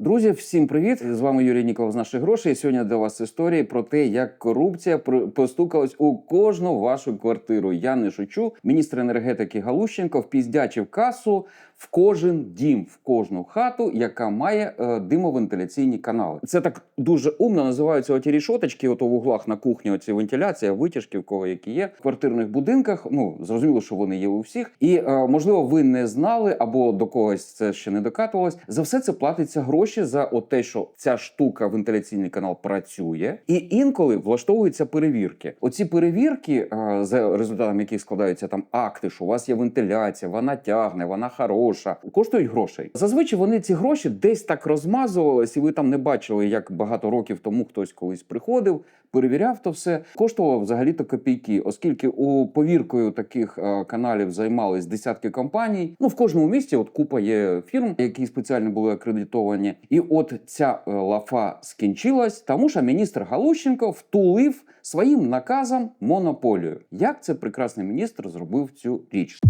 Друзі, всім привіт! З вами Юрій Ніколов з наших грошей. Сьогодні для вас історії про те, як корупція постукалась у кожну вашу квартиру. Я не шучу. Міністр енергетики Галущенко впіздячив касу в кожен дім, в кожну хату, яка має е, димовентиляційні канали. Це так дуже умно називаються оті рішоточки, ото в углах на кухні. Оці вентиляція, витяжки, в кого які є в квартирних будинках. Ну зрозуміло, що вони є у всіх. І е, можливо, ви не знали або до когось це ще не докатувалось. За все це платиться гроші за те, що ця штука вентиляційний канал працює, і інколи влаштовуються перевірки. Оці перевірки, е, за результатами яких складаються там акти, що у вас є вентиляція, вона тягне, вона хороша, коштують грошей. Зазвичай вони ці гроші десь так розмазувались, і ви там не бачили, як багато років тому хтось колись приходив, перевіряв то все. Коштувало взагалі-то копійки, оскільки у повіркою таких е, каналів займались десятки компаній. Ну в кожному місті от купа є фірм, які спеціально були акредитовані. І от ця е, лафа скінчилась, тому що міністр Галущенко втулив своїм наказом монополію. Як це прекрасний міністр зробив цю річ?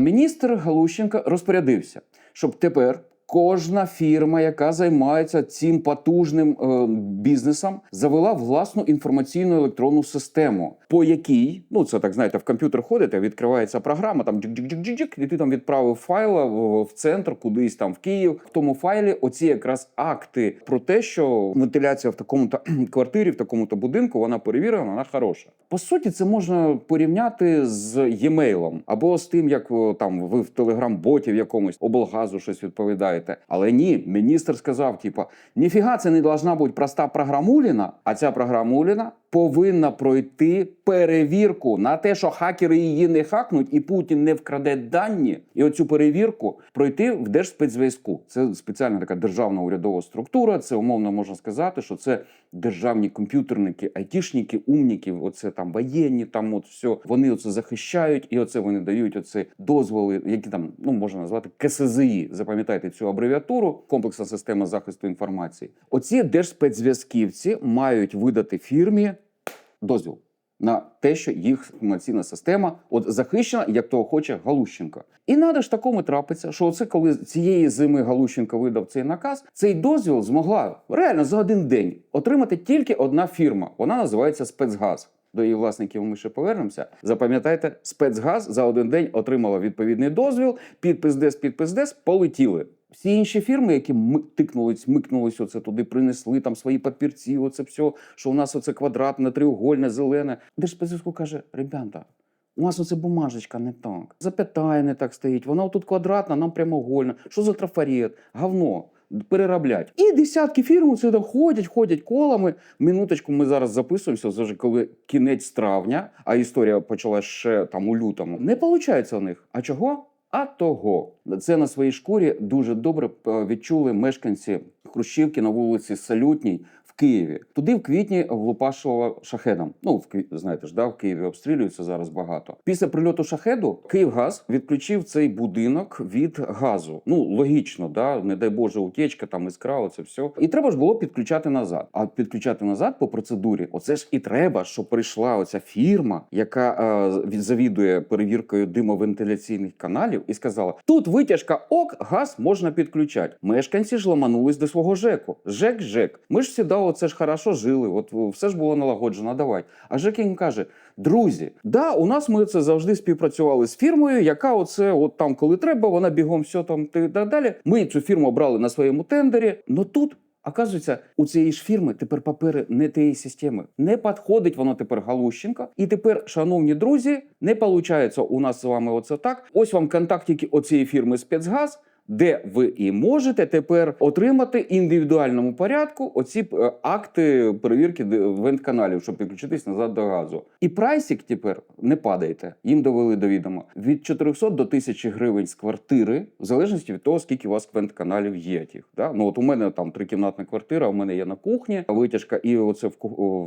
Міністр Галущенка розпорядився, щоб тепер кожна фірма, яка займається цим потужним е, бізнесом, завела власну інформаційну електронну систему, по якій, ну це так знаєте, в комп'ютер ходите, відкривається програма, там джик-джик-джик-джик, і ти там відправив файл в, в центр, кудись там в Київ. В тому файлі оці якраз акти про те, що вентиляція в такому-то квартирі, в такому-то будинку, вона перевірена, вона хороша. По суті, це можна порівняти з e-mail або з тим, як там ви в телеграм-боті в якомусь облгазу щось відповідаєте. Але ні, міністр сказав: типа, ніфіга, це не должна бути проста програмуліна, а ця програмуліна повинна пройти перевірку на те, що хакери її не хакнуть, і Путін не вкраде дані, і оцю перевірку пройти в Держспецзв'язку. Це спеціальна така державна урядова структура. Це умовно можна сказати, що це державні комп'ютерники, айтішники, умніки, оце там воєнні, там от все. Вони оце захищають, і оце вони дають оце дозволи, які там ну можна назвати КСЗІ. Запам'ятайте цю абревіатуру, комплексна система захисту інформації. Оці держспецзв'язківці мають видати фірмі дозвіл на те, що їх інформаційна система от захищена, як того хоче Галущенко. І надо ж такому трапиться, що оце коли цієї зими Галущенко видав цей наказ, цей дозвіл змогла реально за один день отримати тільки одна фірма. Вона називається спецгаз. До її власників ми ще повернемося. Запам'ятайте, спецгаз за один день отримала відповідний дозвіл, підпис дес, підпис дес, полетіли. Всі інші фірми, які тикнулись, микнулись, оце туди принесли там свої папірці, оце все, що у нас оце квадратне, треугольне, зелене. Держспецзв'язку каже: ребята, у нас оце бумажечка не так. Запятая не так стоїть. Вона тут квадратна, нам прямоугольна. Що за трафарет? Говно. Перероблять. І десятки фірм це ходять, ходять колами. Минуточку, ми зараз записуємося, це вже коли кінець травня, а історія почалась ще там у лютому. Не виходить у них. А чого? А того це на своїй шкурі дуже добре е, відчули мешканці Хрущівки на вулиці Салютній в Києві. Туди в квітні влупашувало шахедом. Ну в знаєте ж, да, в Києві обстрілюється зараз багато. Після прильоту шахеду Київгаз відключив цей будинок від газу. Ну логічно, да, не дай Боже, утечка, там іскра, оце все. І треба ж було підключати назад. А підключати назад по процедурі, оце ж і треба, щоб прийшла оця фірма, яка е, завідує перевіркою димовентиляційних каналів, і сказала: тут витяжка ок, газ можна підключати. Мешканці ж ламанулись до свого ЖЕКу. ЖЕК, ЖЕК. Ми ж сюди, оце ж хорошо жили. От все ж було налагоджено. Давай. А ЖЕК їм каже: друзі, да, у нас ми це завжди співпрацювали з фірмою, яка оце, от там, коли треба, вона бігом все там і так далі. Ми цю фірму обрали на своєму тендері. Но тут. Оказується, у цієї ж фірми тепер папери не тієї системи. Не підходить воно тепер Галущенка. І тепер, шановні друзі, не виходить у нас з вами оце так. Ось вам контактики оцієї фірми спецгаз. Де ви і можете тепер отримати індивідуальному порядку оці е, акти перевірки вентканалів, щоб підключитись назад до газу. І прайсик тепер не падайте. Їм довели до відома від 400 до 1000 гривень з квартири, в залежності від того, скільки у вас квентканалів є. Тих, да? Ну от у мене там трикімнатна квартира, у мене є на кухні витяжка, і оце в,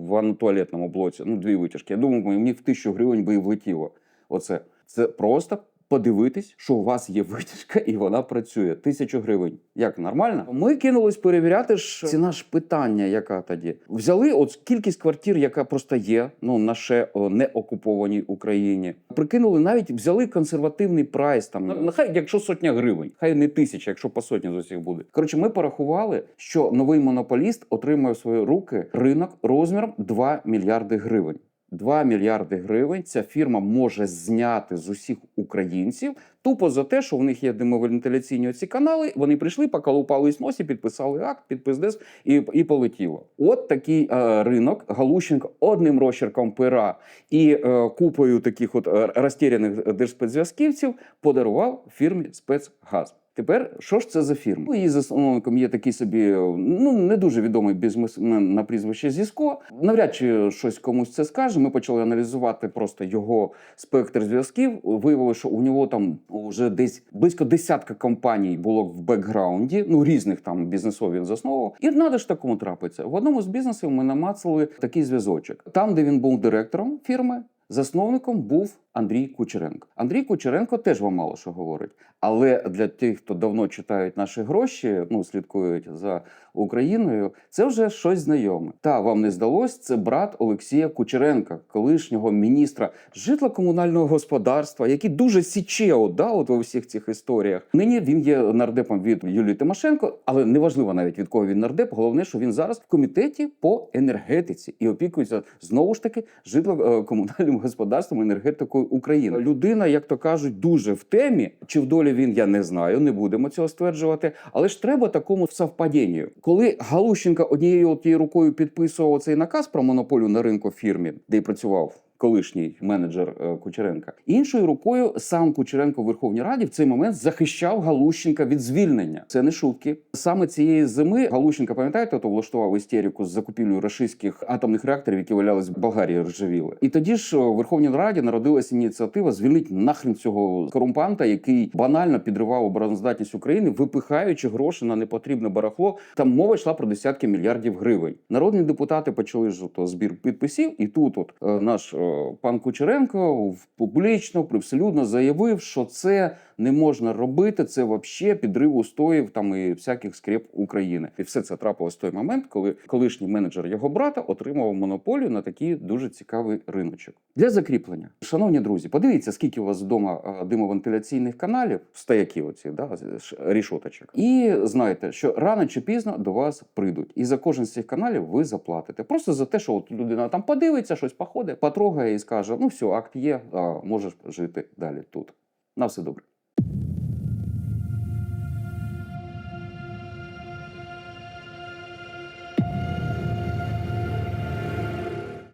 ванно-туалетному блоці. Ну, дві витяжки. Я думаю, мені в 1000 гривень би і влетіло. Оце це просто подивитись, що у вас є витяжка і вона працює. Тисячу гривень. Як нормально? Ми кинулись перевіряти ж ціна ж питання, яка тоді взяли от кількість квартир, яка просто є ну на ще не окупованій Україні. Прикинули навіть взяли консервативний прайс. Там нехай якщо сотня гривень, хай не тисяча, якщо по сотні з усіх буде. Коротше, ми порахували, що новий монополіст отримує в свої руки ринок розміром 2 мільярди гривень. 2 мільярди гривень ця фірма може зняти з усіх українців тупо за те, що в них є димовентиляційні ці канали. Вони прийшли, поколупались носі, підписали акт, підпис дес і, і полетіло. От такий е, ринок Галущенко одним розчерком пера і е, купою таких от е, розтіряних держспецзв'язківців подарував фірмі спецгаз. Тепер що ж це за фірма? Ну, Її засновником є такий собі ну не дуже відомий бізнесмен на прізвище Зіско. Навряд чи щось комусь це скаже. Ми почали аналізувати просто його спектр зв'язків. Виявилося, що у нього там вже десь близько десятка компаній було в бекграунді, ну різних там бізнесов він засновував. І надо ж такому трапиться. В одному з бізнесів ми намацали такий зв'язочок. Там, де він був директором фірми. Засновником був Андрій Кучеренко. Андрій Кучеренко теж вам мало що говорить. Але для тих, хто давно читають наші гроші, ну слідкують за Україною, це вже щось знайоме. Та вам не здалось, це брат Олексія Кучеренка, колишнього міністра житло-комунального господарства, який дуже січе да, от у всіх цих історіях. Нині він є нардепом від Юлії Тимошенко, але неважливо навіть від кого він нардеп. Головне, що він зараз в комітеті по енергетиці і опікується знову ж таки житло-комунальним господарством енергетикою України. Людина, як то кажуть, дуже в темі. Чи в долі він я не знаю, не будемо цього стверджувати. Але ж треба такому совпадінню. Коли Галущенка однією тією рукою підписував цей наказ про монополію на ринку фірмі, де й працював. Колишній менеджер е, Кучеренка іншою рукою сам Кучеренко в Верховній Раді в цей момент захищав Галущенка від звільнення. Це не шутки. Саме цієї зими Галущенка, пам'ятаєте, то влаштував істерику з закупівлею російських атомних реакторів, які валялись в Болгарії, ржавіли. І тоді ж в Верховній Раді народилася ініціатива звільнити нахрен цього корумпанта, який банально підривав обороноздатність України, випихаючи гроші на непотрібне барахло. Там мова йшла про десятки мільярдів гривень. Народні депутати почали ж то збір підписів, і тут от е, наш е, пан Кучеренко публічно, привселюдно заявив, що це не можна робити. Це вообще підрив устоїв там і всяких скреп України. І все це трапилось в той момент, коли колишній менеджер його брата отримав монополію на такий дуже цікавий риночок. Для закріплення, шановні друзі, подивіться, скільки у вас вдома димовентиляційних каналів, стояків оці, да, рішоточок. І знайте, що рано чи пізно до вас прийдуть. І за кожен з цих каналів ви заплатите. Просто за те, що от людина там подивиться, щось походить, потрогає і скаже: ну все, акт є, можеш жити далі тут. На все добре.